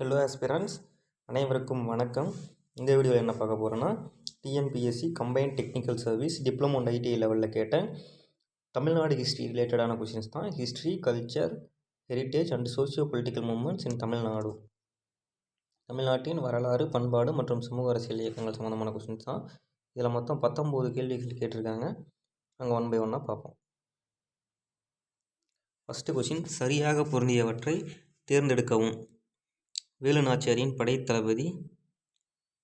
Hello aspirants அனைவருக்கும் வணக்கம். இந்த வீடியோவில் என்ன பார்க்க போகிறோன்னா TNPSC combine technical service diploma and ITI லெவலில் கேட்டேன் தமிழ்நாடு ஹிஸ்ட்ரி ரிலேட்டடான கொஷின்ஸ் தான். History culture heritage and socio political movements in Tamil Nadu. தமிழ்நாட்டின் வரலாறு பண்பாடு மற்றும் சமூக அரசியல் இயக்கங்கள் சம்மந்தமான கொஷின்ஸ் தான். இதில் மொத்தம் பத்தொம்போது கேள்விகள் கேட்டிருக்காங்க. நாங்கள் ஒன் பை ஒன்னாக பார்ப்போம். ஃபஸ்ட்டு கொஷின் சரியாக பொருந்தியவற்றை தேர்ந்தெடுக்கவும். வேலு நாச்சியாரின் படைத்தளபதி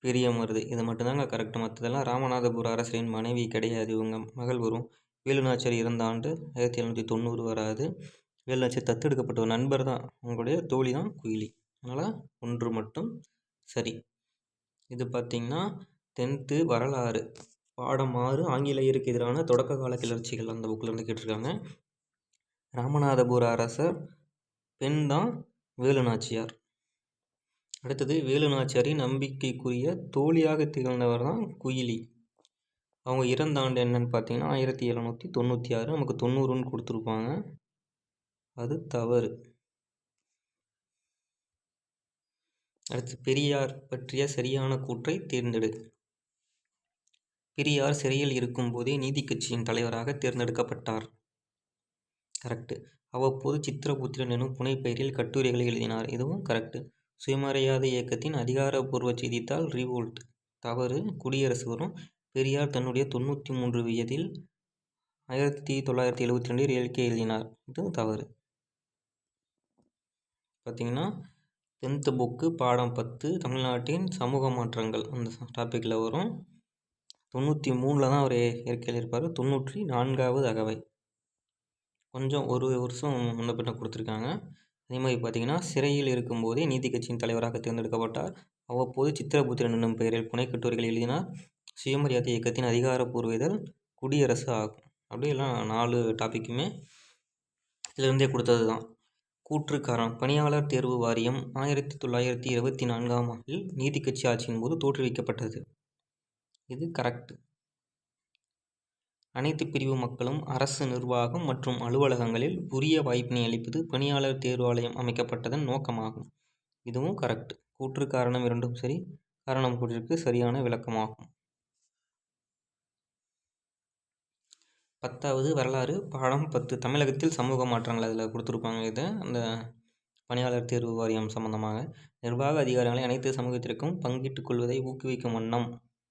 பெரியமருது. இது மட்டும்தாங்க கரெக்ட் மற்றதெல்லாம் ராமநாதபுர அரசரின் மனைவி கிடையாது. இவங்க மகள் வரும் வேலுநாச்சியார் இறந்த ஆண்டு ஆயிரத்தி எழுநூற்றி தொண்ணூறு வராது. வேலுநாச்சியார் தத்தெடுக்கப்பட்ட ஒரு நண்பர் தான். அவங்களுடைய தோழி தான் குயிலி. அதனால் ஒன்று மட்டும் சரி. இது பார்த்திங்கன்னா டென்த்து வரலாறு. பாடம் ஆறு ஆங்கிலேயருக்கு எதிரான தொடக்க கால கிளர்ச்சிகள் அந்த புக்கில் இருந்து கேட்டிருக்காங்க. ராமநாதபுர அரசர் பெண் தான் வேலுநாச்சியார். அடுத்தது வேலு நாச்சியாரின் நம்பிக்கைக்குரிய தோழியாக திகழ்ந்தவர் தான் குயிலி. அவங்க இறந்த ஆண்டு என்னன்னு பார்த்தீங்கன்னா ஆயிரத்தி எழுநூற்றி தொண்ணூற்றி ஆறு நமக்கு தொண்ணூறுன்னு கொடுத்துருப்பாங்க. அது தவறு. அடுத்து பெரியார் பற்றிய சரியான கூற்றை தேர்ந்தெடு. பெரியார் சிறையில் இருக்கும்போதே நீதி கட்சியின் தலைவராக தேர்ந்தெடுக்கப்பட்டார். கரெக்டு அவ்வப்போது சித்திரபுத்திரன் எனும் புனைப்பெயரில் கட்டுரைகளை எழுதினார். இதுவும் கரெக்டு சுயமரியாதை இயக்கத்தின் அதிகாரப்பூர்வ செய்தித்தாள் ரிவோல்ட் தவறு. குடியரசு வரும். பெரியார் தன்னுடைய தொண்ணூற்றி மூன்று வயதில் ஆயிரத்தி தொள்ளாயிரத்தி எழுபத்தி ரெண்டில் இயற்கை எழுதினார். இது தவறு. பார்த்திங்கன்னா டென்த்து புக்கு பாடம் பத்து தமிழ்நாட்டின் சமூக மாற்றங்கள். அந்த டாப்பிக்கில் வரும். தொண்ணூற்றி மூணில் தான் அவர் இயற்கையில் இருப்பார். தொண்ணூற்றி நான்காவது அகவை. கொஞ்சம் ஒரு வருஷம் முன்ன பின்ன கொடுத்துருக்காங்க. அதே மாதிரி பார்த்தீங்கன்னா சிறையில் இருக்கும்போதே நீதி கட்சியின் தலைவராக தேர்ந்தெடுக்கப்பட்டார். அவ்வப்போது சித்திரபுத்திரன் என்னும் பெயரில் புனைக்கட்டுரைகள் எழுதினார். சுயமரியாதை இயக்கத்தின் அதிகாரப்பூர்வ இதழ் குடியரசு ஆகும். அப்படியெல்லாம் நாலு டாப்பிக்குமே இதிலிருந்தே கொடுத்தது தான் கூற்றுக்காரன் பணியாளர் தேர்வு வாரியம் ஆயிரத்தி தொள்ளாயிரத்தி இருபத்தி நான்காம் ஆண்டில் நீதி கட்சி ஆட்சியின் போது தோற்றுவிக்கப்பட்டது. இது கரெக்ட் அனைத்து பிரிவு மக்களும் அரசு நிர்வாகம் மற்றும் அலுவலகங்களில் உரிய வாய்ப்பினை அளிப்பது பணியாளர் தேர்வாலயம் அமைக்கப்பட்டதன் நோக்கமாகும். இதுவும் கரெக்ட் கூற்று காரணம் இரண்டும் சரி. காரணம் கூற்றிற்கு சரியான விளக்கமாகும். பத்தாவது வரலாறு. பாடம் பத்து. தமிழகத்தில் சமூக மாற்றங்கள் அதில் கொடுத்துருப்பாங்க இதை. அந்த பணியாளர் தேர்வு வாரியம் சம்பந்தமாக. நிர்வாக அதிகாரங்களை அனைத்து சமூகத்திற்கும் பங்கிட்டுக் கொள்வதை ஊக்குவிக்கும் வண்ணம்.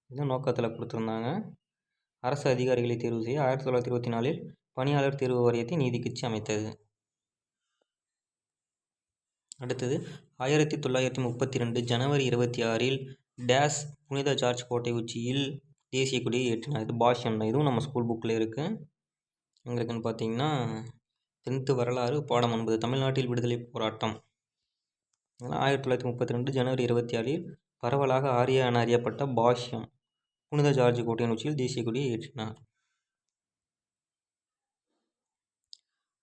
இது நோக்கத்தில் கொடுத்துருந்தாங்க. அரசு அதிகாரிகளை தேர்வு செய்ய ஆயிரத்தி தொள்ளாயிரத்தி இருபத்தி நாலில் பணியாளர் தேர்வு வாரியத்தை நீதி கட்சி அமைத்தது. அடுத்தது ஆயிரத்தி தொள்ளாயிரத்தி முப்பத்தி ரெண்டு ஜனவரி இருபத்தி ஆறில் டேஸ் புனித ஜார்ஜ் கோட்டை உச்சியில் தேசிய கொடியை ஏற்றினார். இது பாஷ்யம் தான் இதுவும் நம்ம ஸ்கூல் புக்கில் இருக்குது எங்கே இருக்குன்னு பார்த்தீங்கன்னா டென்த்து வரலாறு பாடம் ஒன்பது தமிழ்நாட்டில் விடுதலை போராட்டம். ஆயிரத்தி தொள்ளாயிரத்தி முப்பத்தி ரெண்டு ஜனவரி இருபத்தி ஆறில் பரவலாக ஆரியா என அறியப்பட்ட பாஷ்யம். புனித ஜார்ஜ் கோட்டையின் உச்சியில் தேசிய கொடியை ஏற்றினார்.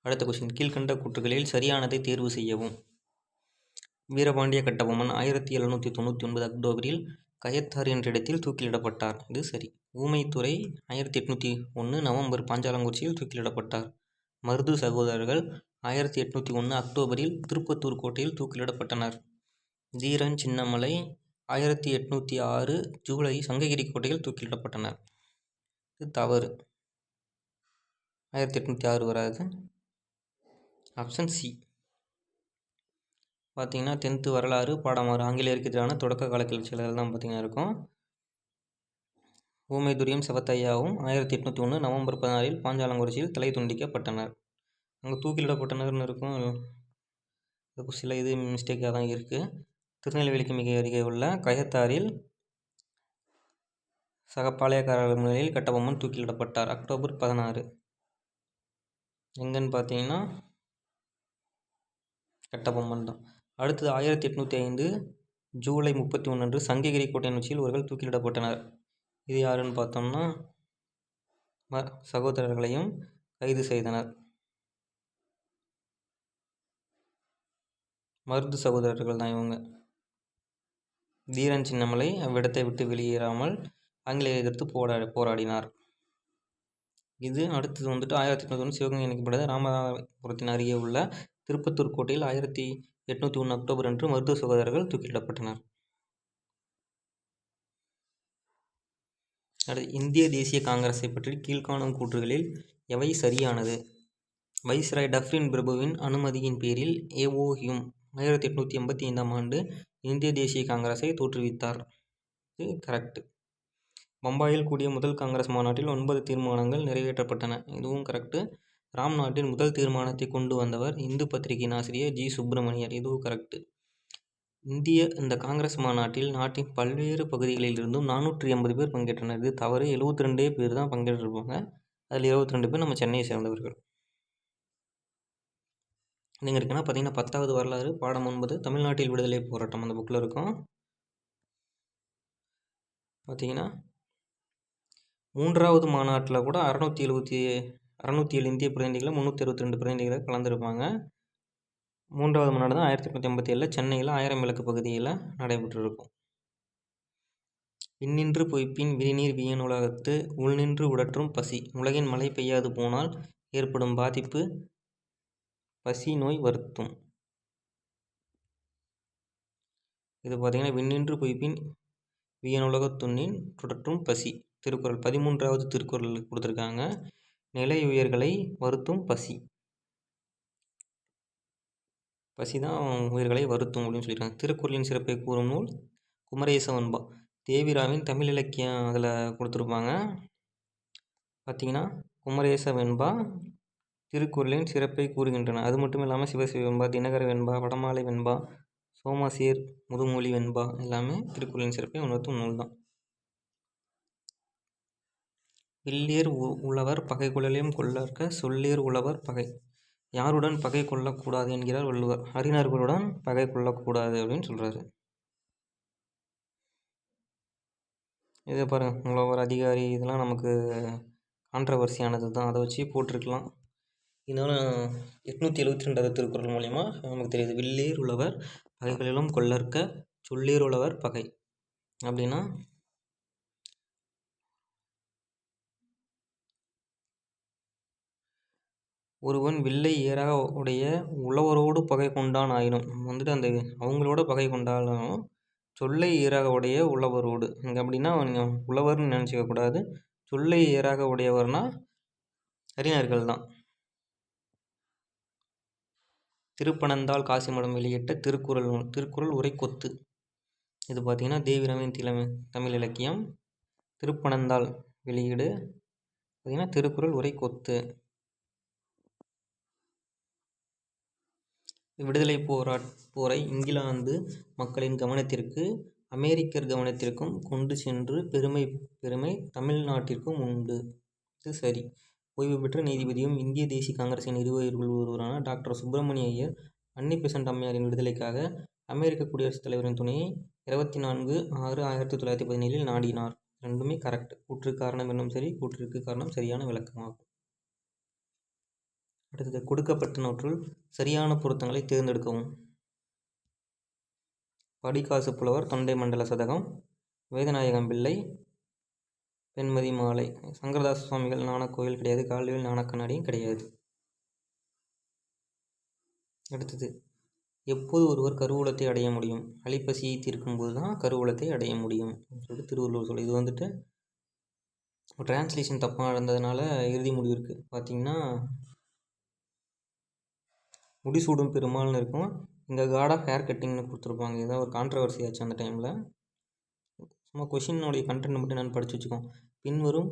அடுத்த கொஸ்டின் கீழ்கண்ட கூற்றுகளில் சரியானதை தேர்வு செய்யவும். வீரபாண்டிய கட்டபொம்மன் ஆயிரத்தி எழுநூற்றி தொண்ணூற்றி ஒன்பது அக்டோபரில் கயத்தார் என்ற இடத்தில் தூக்கிலிடப்பட்டார். இது சரி. ஊமைத்துறை ஆயிரத்தி எட்நூற்றி ஒன்று நவம்பர் பாஞ்சாலங்குறிச்சியில் தூக்கிலிடப்பட்டார். மருது சகோதரர்கள் ஆயிரத்தி எட்நூற்றி ஒன்று அக்டோபரில் திருப்பத்தூர் கோட்டையில் தூக்கிலிடப்பட்டனர். தீரன் சின்னமலை ஆயிரத்தி எட்நூற்றி ஆறு ஜூலை சங்ககிரி கோட்டையில் தூக்கிலிடப்பட்டனர். இது தவறு. ஆயிரத்தி எட்நூற்றி ஆறு வராது. Option C. பார்த்தீங்கன்னா டென்த்து வரலாறு பாடமாறு ஆங்கிலேயருக்கு எதிரான தொடக்க கால கிளர்ச்சிகள் தான் பார்த்திங்கன்னா இருக்கும். ஊமைதுரியம் செவத்தையாவும் ஆயிரத்தி எட்நூற்றி ஒன்று நவம்பர் பதினாறில் பாஞ்சாலங்குறிச்சியில் தலை துண்டிக்கப்பட்டனர். அங்கே தூக்கிலிடப்பட்டனர்னு இருக்கும். சில இது மிஸ்டேக்காக தான் இருக்குது திருநெல்வேலிக்கு மிக அருகே உள்ள கயத்தாரில் சக பாளையக்காரர்கள் முன்னிலையில் கட்டபொம்மன் தூக்கிலிடப்பட்டார். அக்டோபர் பதினாறு. எங்கன்னு பார்த்தீங்கன்னா கட்டபொம்மன் தான். அடுத்தது ஆயிரத்தி எட்நூற்றி ஐந்து ஜூலை முப்பத்தி ஒன்று அன்று சங்ககிரி கோட்டை நிகழ்ச்சியில் ஒருவர் தூக்கிலிடப்பட்டனர். இது யாருன்னு பார்த்தோம்னா ம சகோதரர்களையும் கைது செய்தனர். மருது சகோதரர்கள் தான் இவங்க. தீரன் சின்னமலை அவ்விடத்தை விட்டு வெளியேறாமல் ஆங்கிலேய எதிர்த்து போரா போராடினார். இது அடுத்தது வந்துட்டு ஆயிரத்தி எட்நூத்தி ஒன்று சிவகங்கை இணைக்கப்பட்டது. ராமநாதபுரத்தின் அருகே உள்ள திருப்பத்தூர் கோட்டையில் ஆயிரத்தி எட்நூற்றி ஒன்று அக்டோபர் அன்று மருத்துவ சகோதரர்கள் தூக்கிலிடப்பட்டனர். அடுத்து இந்திய தேசிய காங்கிரஸை பற்றி கீழ்காணும் கூற்றுகளில் எவை சரியானது? வைஸ்ராய் டஃப்ரின் பிரபுவின் அனுமதியின் பேரில் ஏஓஹியும் ஆயிரத்தி எட்நூற்றி எண்பத்தி ஐந்தாம் ஆண்டு இந்திய தேசிய காங்கிரஸை தோற்றுவித்தார். இது கரெக்ட் பம்பாயில் கூடிய முதல் காங்கிரஸ் மாநாட்டில் ஒன்பது தீர்மானங்கள் நிறைவேற்றப்பட்டன. இதுவும் கரெக்டு ராம் நாட்டின் முதல் தீர்மானத்தை கொண்டு வந்தவர் இந்து பத்திரிகையின் ஆசிரியர் ஜி. சுப்பிரமணியர். இதுவும் கரெக்டு இந்திய இந்த காங்கிரஸ் மாநாட்டில் நாட்டின் பல்வேறு பகுதிகளிலிருந்தும் நானூற்றி எண்பது பேர் பங்கேற்றனர். இது தவறு. எழுபத்தி ரெண்டே பேர் தான் பங்கேற்றிருப்பாங்க. அதில் இருபத்தி ரெண்டு பேர் நம்ம சென்னையை சேர்ந்தவர்கள். நீங்கள் இருக்குன்னா பார்த்தீங்கன்னா பத்தாவது வரலாறு பாடம் ஒன்பது தமிழ்நாட்டில் விடுதலை போராட்டம் அந்த புக்கில் இருக்கும். பார்த்தீங்கன்னா மூன்றாவது மாநாட்டில் கூட அறநூற்றி எழுபத்தி அறநூற்றி ஏழு இந்திய பிரதிநிதிகளை முந்நூற்றி அறுபத்தி ரெண்டு பிரதிநிதிகளை கலந்துருப்பாங்க. மூன்றாவது மாநாடு தான் ஆயிரத்தி எட்நூற்றி ஐம்பத்தி ஏழில் சென்னையில் ஆயிரம் விளக்கு பகுதியில் நடைபெற்றிருக்கும். இன்னின்று பொய்ப்பின் விரிநீர் வியன் உலகத்து உள்நின்று உடற்றும் பசி உலகின் மழை பெய்யாது போனால் ஏற்படும் பாதிப்பு பசி நோய் வருத்தும். இது பார்த்திங்கன்னா விண்ணின்று பொய்ப்பின் வியனுலகத்துண்ணின் தொடற்றும் பசி. திருக்குறள் பதிமூன்றாவது திருக்குறள் கொடுத்துருக்காங்க. நிலை உயர்களை வருத்தும் பசி. பசி தான் உயிர்களை வருத்தும் அப்படின்னு சொல்லியிருக்காங்க. திருக்குறளின் சிறப்பை கூறும் நூல் குமரேசவன்பா. தேவிராவின் தமிழ் இலக்கியம் அதில் கொடுத்துருப்பாங்க. பார்த்திங்கன்னா குமரேச வெண்பா திருக்குறளின் சிறப்பை கூறுகின்றன. அது மட்டும் இல்லாமல் சிவசிவ வெண்பா தினகர வெண்பா வடமாலை வெண்பா சோமாசேர் முதுமொழி வெண்பா எல்லாமே திருக்குறளின் சிறப்பை உணர்த்தும் நூல் தான். வில்லியர் உழவர் பகை குழலையும் கொள்ளற்க சொல்லியர் உழவர் பகை. யாருடன் பகை கொள்ளக்கூடாது என்கிறார் வள்ளுவர். அறிஞர்களுடன் பகை கொள்ளக்கூடாது அப்படின்னு சொல்கிறாரு இதை பாருங்கள் உழவர் அதிகாரி இதெல்லாம் நமக்கு கான்ட்ரவர்சியானது தான். அதை வச்சு போட்டிருக்கலாம். இதனால் எட்நூற்றி எழுபத்தி ரெண்டாவது திருக்குறள் மூலிமா நமக்கு தெரியுது. வில்லேர் உழவர் பகைகளிலும் கொள்ளற்க சொல்லீர் உழவர் பகை அப்படின்னா ஒருவன் வில்லை ஏறாக உடைய உழவரோடு பகை கொண்டான் ஆயினும் வந்துட்டு அந்த அவங்களோட பகை கொண்டாலும் சொல்லை ஏறாக உடைய உழவரோடு. இங்கே அப்படின்னா நீங்கள் உழவர்னு நினச்சிக்க கூடாது. சொல்லை ஏறாக உடையவர்னா அறிஞர்கள் தான் திருப்பனந்தாள் காசிமடம் வெளியிட்ட திருக்குறள் திருக்குறள் உரை கொத்து. இது பார்த்திங்கன்னா தேவிரமின் திலமை தமிழ் இலக்கியம். திருப்பனந்தாள் வெளியீடு பார்த்திங்கன்னா திருக்குறள் உரை கொத்து. விடுதலை போரா போரை இங்கிலாந்து மக்களின் கவனத்திற்கு அமெரிக்கர் கவனத்திற்கும் கொண்டு சென்று பெருமை பெருமை தமிழ்நாட்டிற்கும் உண்டு. இது சரி. ஓய்வு பெற்ற நீதிபதியும் இந்திய தேசிய காங்கிரசின் நிறுவனர்களுள் ஒருவரான doctor Subramania Iyer Annie Besant அம்மையாரின் விடுதலைக்காக அமெரிக்க குடியரசுத் தலைவரின் துணையை இருபத்தி நான்கு ஆறு ஆயிரத்தி தொள்ளாயிரத்தி பதினேழில் நாடினார். ரெண்டுமே கரெக்ட் கூற்று காரணம் என்னும் சரி கூற்றிற்கு காரணம் சரியான விளக்கமாகும். அடுத்தது கொடுக்கப்பட்ட நோற்றுள் சரியான பொருத்தங்களை தேர்ந்தெடுக்கவும். படிக்காசு புலவர் தொண்டை மண்டல சதகம் வேதநாயகம் பிள்ளை வெண்மதி மாலை. சங்கரதாச சுவாமிகள் நாணக்கோயில் கிடையாது கால்வேல் ஞானக்கண்ணாடியும் கிடையாது. அடுத்தது எப்போது ஒருவர் கருவூலத்தை அடைய முடியும்? அலிப்பசியை தீர்க்கும்போது தான் கருவூலத்தை அடைய முடியும் சொல்லிட்டு திருவள்ளுவர் சொல்லி இது வந்துட்டு டிரான்ஸ்லேஷன் தப்பாக இருந்ததுனால இறுதி முடிவு இருக்குது பார்த்தீங்கன்னா முடிசூடும் பெருமாள்னு இருக்கும். இங்கே காட் ஆஃப் ஹேர் கட்டிங்னு கொடுத்துருப்பாங்க. ஏதாவது ஒரு கான்ட்ரவர்சி ஆச்சு அந்த டைமில் சும்மா கொஷினுடைய கண்டென்ட் மட்டும் நான் படித்து வச்சுக்கோம் பின்வரும்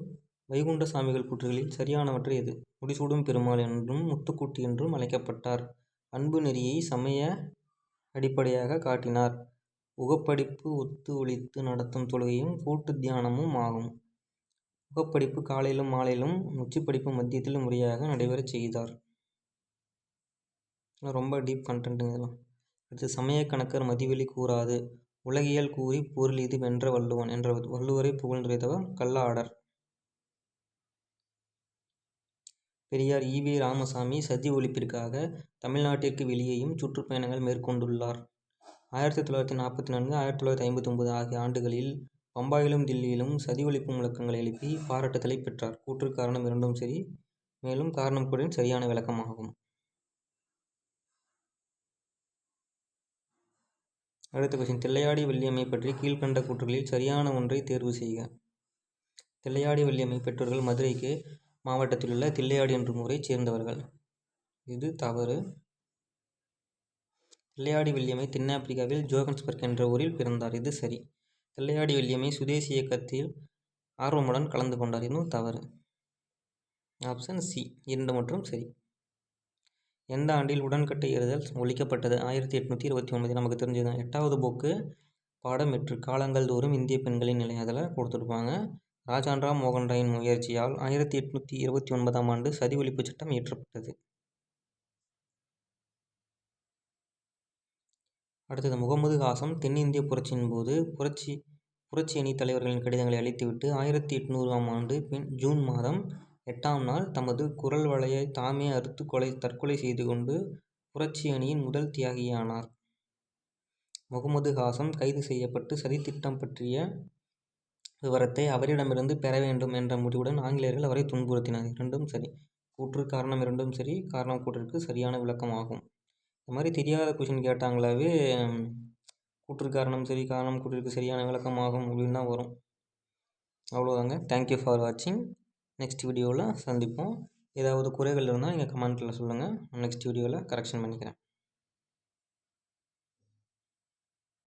வைகுண்ட சாமிகள் கூற்றுகளில் சரியானவற்றை எது? முடிசூடும் பெருமாள் என்றும் முத்துக்குட்டி என்றும் அழைக்கப்பட்டார். அன்பு நெறியை சமய அடிப்படையாக காட்டினார். உகப்படிப்பு ஒத்து ஒழித்து நடத்தும் தொழுகையும் கூட்டு தியானமும் ஆகும். உகப்படிப்பு காலையிலும் மாலையிலும் உச்சிப்படிப்பு மத்தியத்திலும் முறையாக நடைபெறச் செய்தார். ரொம்ப டீப் கண்டென்ட்டுங்க இதெல்லாம். அடுத்து சமய கணக்கர் மதிவெளி கூறாது. உலகியல் கூறி பொருள் இது வென்ற வள்ளுவன் என்ற வள்ளுவரை புகழ்ந்துரைத்தவர் கல்லாடர். பெரியார் ஈ ராமசாமி சதி ஒழிப்பிற்காக தமிழ்நாட்டிற்கு வெளியேயும் சுற்றுப்பயணங்கள் மேற்கொண்டுள்ளார். ஆயிரத்தி தொள்ளாயிரத்தி நாற்பத்தி நான்கு ஆயிரத்தி தொள்ளாயிரத்தி ஐம்பத்தி ஒன்பது ஆகிய ஆண்டுகளில் பம்பாயிலும் தில்லியிலும் சதி ஒழிப்பு முழக்கங்களை எழுப்பி பாராட்டுதலை பெற்றார். கூற்று காரணம் இரண்டும் சரி மேலும் காரணம் கூட சரியான விளக்கமாகும். அடுத்த கொஸ்டின் தில்லையாடி வள்ளியம்மை பற்றி கீழ்கண்ட கூற்றுகளில் சரியான ஒன்றை தேர்வு செய்க. தில்லையாடி வள்ளியம்மை பெற்றோர்கள் மதுரைக்கு மாவட்டத்தில் உள்ள தில்லையாடி என்ற முறை சேர்ந்தவர்கள். இது தவறு. தில்லையாடி வள்ளியம்மை தென்னாப்பிரிக்காவில் ஜோகன்ஸ்பர்க் என்ற ஊரில் பிறந்தார். இது சரி. தில்லையாடி வள்ளியம்மை சுதேசி இயக்கத்தில் ஆர்வமுடன் கலந்து கொண்டார். இன்னும் தவறு. Option C. இரண்டு மற்றும் சரி. எந்த ஆண்டில் உடன்கட்டை ஏறுதல் ஒழிக்கப்பட்டது? ஆயிரத்தி எட்நூற்றி இருபத்தி ஒன்பது நமக்கு தெரிஞ்சதுதான் எட்டாவது போக்கு பாடம் எட்டு காலங்கள் தோறும் இந்திய பெண்களின் நிலை அதில் கொடுத்துருப்பாங்க. ராஜான்ராம் மோகன் ராயின் முயற்சியால் ஆயிரத்தி எட்நூற்றி இருபத்தி ஒன்பதாம் ஆண்டு சதி ஒழிப்பு சட்டம் இயற்றப்பட்டது. அடுத்தது முகமது ஹாசம் தென்னிந்திய புரட்சியின் போது புரட்சி புரட்சி அணி தலைவர்களின் கடிதங்களை அளித்துவிட்டு ஆயிரத்தி எட்நூறாம் ஆண்டு பின் ஜூன் மாதம் எட்டாம் நாள் தமது குரல் வலையை தாமே அறுத்து கொலை தற்கொலை செய்து கொண்டு புரட்சி அணியின் முதல் தியாகியானார். முகமது ஹாசம் கைது செய்யப்பட்டு சதித்திட்டம் பற்றிய விவரத்தை அவரிடமிருந்து பெற வேண்டும் என்ற முடிவுடன் ஆங்கிலேயர்கள் அவரை துன்புறுத்தினர் இரண்டும் சரி. கூற்று காரணம் இரண்டும் சரி. காரணம் கூற்றிற்கு சரியான விளக்கம் ஆகும். இந்த மாதிரி தெரியாத கொஷின் கேட்டாங்களாவே கூற்று காரணம் சரி காரணம் கூற்றிற்கு சரியான விளக்கம் ஆகும் அப்படின்னு தான் வரும் அவ்வளோதாங்க தேங்க்யூ ஃபார் வாட்சிங் நெக்ஸ்ட் வீடியோவில் சந்திப்போம். ஏதாவது குறைகள் இருந்தால் நீங்கள் கமெண்ட்டில் சொல்லுங்கள். நெக்ஸ்ட் வீடியோவில் கரெக்ஷன் பண்ணிக்கிறேன்.